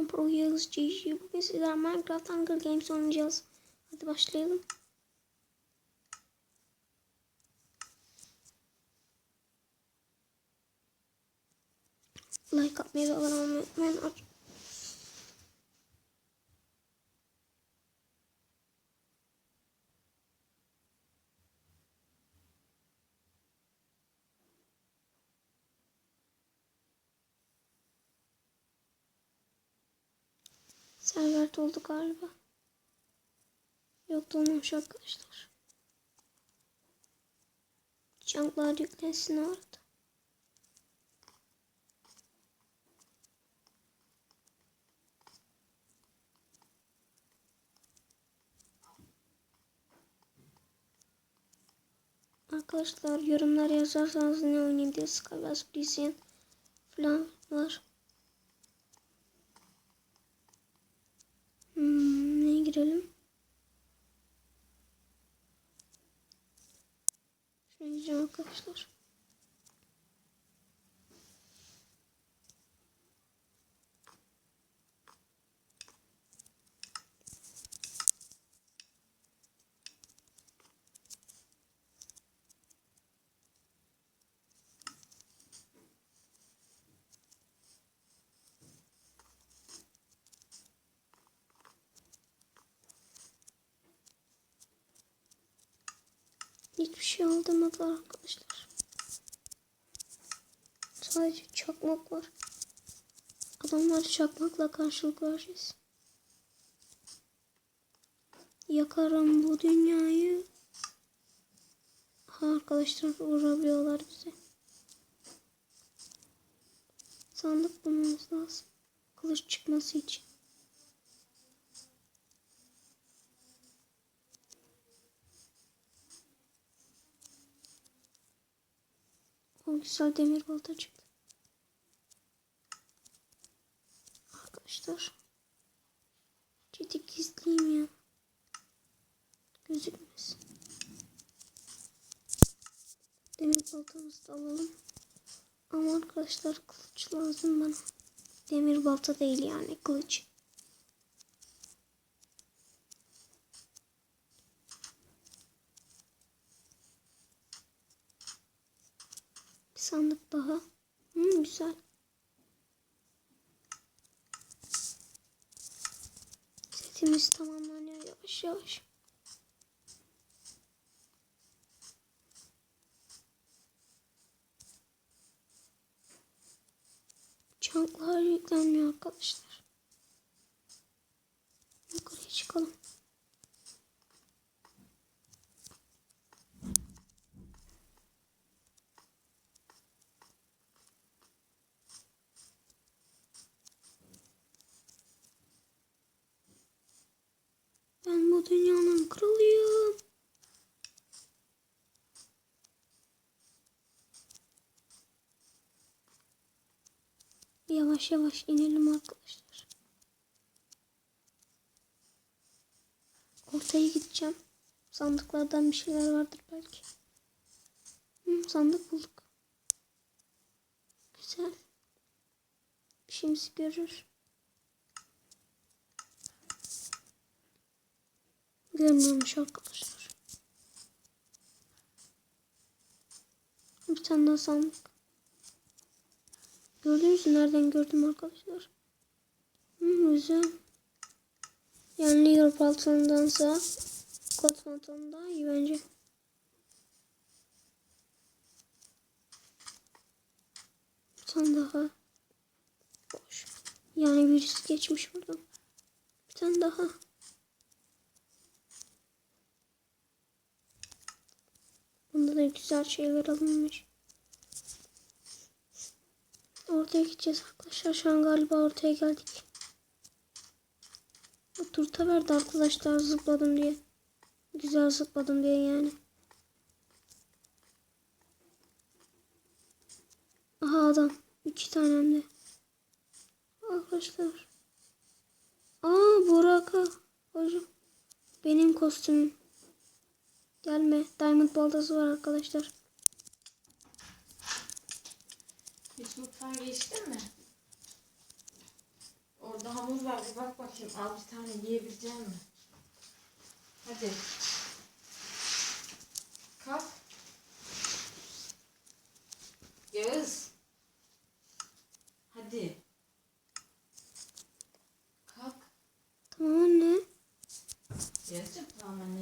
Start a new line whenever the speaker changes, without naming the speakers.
Ben Pro Yağız. Bugün sizler Minecraft Hunger Games oynayacağız. Hadi başlayalım. Like atmayı ve abone olmayı unutmayın. Server oldu galiba. Yok dolmamış arkadaşlar. Junklar yüklensin orada. Arkadaşlar yorumlar yazarsanız ne oynayayım diye Skywars Prison falan var. Hmm, neye girelim? Hiçbir şey aldırmadılar arkadaşlar. Sadece çakmak var. Adamlar çakmakla karşılık vereceğiz. Yakarım bu dünyayı. Ha arkadaşlar vurabiliyorlar bize. Sandık bulmamız lazım. Kılıç çıkması için. Güzel demir balta çıktı. Arkadaşlar. Ciddi gizliyim ya. Gözükmesin. Demir baltamızı da alalım. Ama arkadaşlar kılıç lazım bana. Demir balta değil yani kılıç. Bir sandık daha. Hmm, güzel. Setimiz tamamlanıyor yavaş yavaş. Çanklar yüklenmiyor arkadaşlar. Yukarıya çıkalım. Ben bu dünyanın kralıyım. Yavaş yavaş inelim arkadaşlar. Ortaya gideceğim. Sandıklardan bir şeyler vardır belki. Hı, sandık bulduk. Güzel. Şeyimizi görür. Görmüyormuş arkadaşlar. Bir tane daha sandık. Gördünüz mü? Nereden gördüm arkadaşlar? Hmm, güzel. Yani Europe altındansa kot pantolon daha iyi bence. Bir tane daha. Boş. Yani virüs geçmiş buradan. Bir tane daha. Bunda da güzel şeyler alınmış. Ortaya gideceğiz arkadaşlar. Şu an galiba ortaya geldik. O turta verdi arkadaşlar zıpladım diye. Güzel zıpladım diye yani. Aha adam. İki tane hem de. Arkadaşlar. Aa Boraka. Hocam. Benim kostümüm. Gelme. Diamond baltası var arkadaşlar.
Hiç mutfağa geçtin mi? Orada hamur var bir bak bakayım. Al bir tane yiyebilecek misin? Hadi. Kalk. Yağız. Hadi. Kalk.
Tamam anne.
Yağız'cığım tamam anne